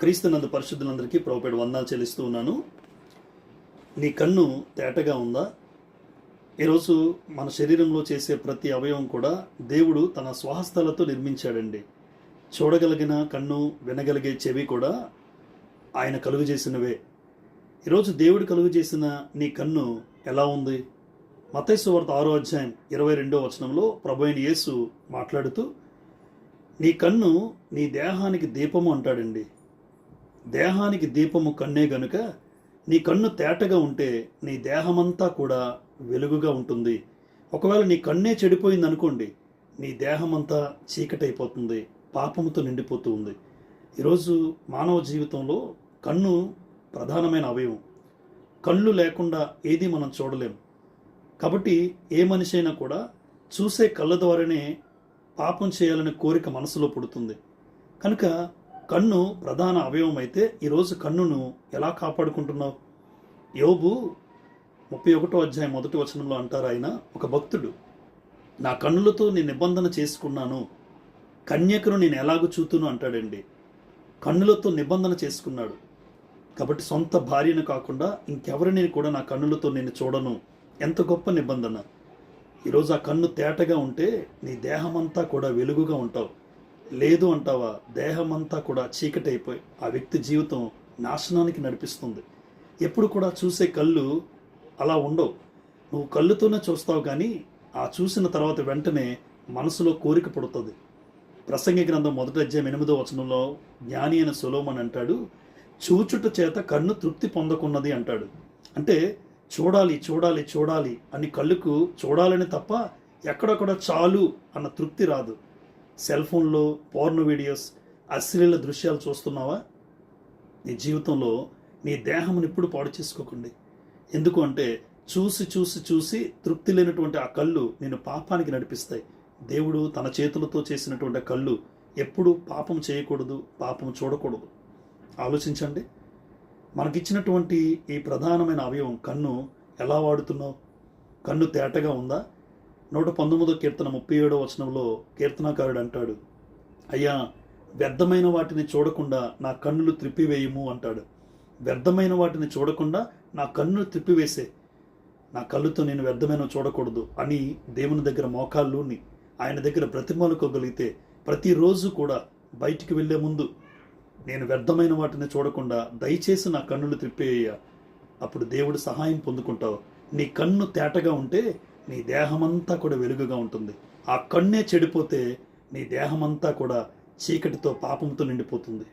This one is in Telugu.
క్రీస్తునందు పరిశుద్ధులందరికీ ప్రభుపేడు వందాలు చెల్లిస్తూ ఉన్నాను. నీ కన్ను తేటగా ఉందా? ఈరోజు మన శరీరంలో చేసే ప్రతి అవయవం కూడా దేవుడు తన స్వహస్తాలతో నిర్మించాడండి. చూడగలిగిన కన్ను వినగలిగే చెవి కూడా ఆయన కలుగు చేసినవే. ఈరోజు దేవుడు కలుగు చేసిన నీ కన్ను ఎలా ఉంది? మతైసు వార్త ఆరో అధ్యాయం ఇరవై రెండో వచనంలో ప్రభు అయిన యేసు మాట్లాడుతూ నీ కన్ను నీ దేహానికి దీపము అంటాడండి. దేహానికి దీపము కన్నే గనుక నీ కన్ను తేటగా ఉంటే నీ దేహమంతా కూడా వెలుగుగా ఉంటుంది. ఒకవేళ నీ కన్నే చెడిపోయింది అనుకోండి నీ దేహమంతా చీకటైపోతుంది పాపముతో నిండిపోతూ ఉంది. ఈరోజు మానవ జీవితంలో కన్ను ప్రధానమైన అవయవం. కళ్ళు లేకుండా ఏది మనం చూడలేం. కాబట్టి ఏ మనిషి అయినా కూడా చూసే కళ్ళ ద్వారానే పాపం చేయాలనే కోరిక మనసులో పుడుతుంది. కనుక కన్ను ప్రధాన అవయవం అయితే ఈరోజు కన్నును ఎలా కాపాడుకుంటున్నావు? యోబు ముప్పై ఒకటో అధ్యాయం మొదటి వచనంలో అంటారు ఆయన ఒక భక్తుడు నా కన్నులతో నేను నిబంధన చేసుకున్నాను కన్యకను నేను ఎలాగూ చూతును అంటాడండి. కన్నులతో నిబంధన చేసుకున్నాడు. కాబట్టి సొంత భార్యను కాకుండా ఇంకెవరిని కూడా నా కన్నులతో నేను చూడను. ఎంత గొప్ప నిబంధన. ఈరోజు ఆ కన్ను తేటగా ఉంటే నీ దేహమంతా కూడా వెలుగుగా ఉంటావు. లేదు అంటావా? దేహమంతా కూడా చీకటైపోయి ఆ వ్యక్తి జీవితం నాశనానికి నడిపిస్తుంది. ఎప్పుడు కూడా చూసే కళ్ళు అలా ఉండవు. నువ్వు కళ్ళుతోనే చూస్తావు కానీ ఆ చూసిన తర్వాత వెంటనే మనసులో కోరిక పుడుతుంది. ప్రసంగి గ్రంథం మొదటి అధ్యాయం ఎనిమిదో వచనంలో జ్ఞాని అయిన సులోమన్ అంటాడు చూచుట చేత కన్ను తృప్తి పొందకున్నది అంటాడు. అంటే చూడాలి చూడాలి చూడాలి అని కళ్ళుకు చూడాలని తప్ప ఎక్కడొక్కడ చాలు అన్న తృప్తి రాదు. సెల్ ఫోన్లో పోర్న్ వీడియోస్ అశ్లీల దృశ్యాలు చూస్తున్నావా? నీ జీవితంలో నీ దేహంని ఇప్పుడు పాడు చేసుకోకండి. ఎందుకు అంటే చూసి చూసి చూసి తృప్తి లేనటువంటి ఆ కళ్ళు నేను పాపానికి నడిపిస్తాయి. దేవుడు తన చేతులతో చేసినటువంటి కళ్ళు ఎప్పుడు పాపం చేయకూడదు పాపం చూడకూడదు. ఆలోచించండి. మనకిచ్చినటువంటి ఈ ప్రధానమైన అవయవం కన్ను ఎలా వాడుతున్నావు? కన్ను తేటగా ఉందా? నూట పంతొమ్మిదో కీర్తన ముప్పై ఏడో వచనంలో కీర్తనాకారుడు అంటాడు అయ్యా వ్యర్థమైన వాటిని చూడకుండా నా కన్నులు త్రిప్పివేయము అంటాడు. వ్యర్థమైన వాటిని చూడకుండా నా కన్ను త్రిప్పివేసే నా కళ్ళుతో నేను వ్యర్థమైన చూడకూడదు అని దేవుని దగ్గర మోకాళ్ళుని ఆయన దగ్గర బ్రతిమాలుకోగలిగితే ప్రతిరోజు కూడా బయటికి వెళ్ళే ముందు నేను వ్యర్థమైన వాటిని చూడకుండా దయచేసి నా కన్నులు త్రిప్పేయ అప్పుడు దేవుడు సహాయం పొందుకుంటావు. నీ కన్ను తేటగా ఉంటే నీ దేహమంతా కూడా వెలుగుగా ఉంటుంది. ఆ కన్నే చెడిపోతే నీ దేహమంతా కూడా చీకటితో పాపంతో నిండిపోతుంది.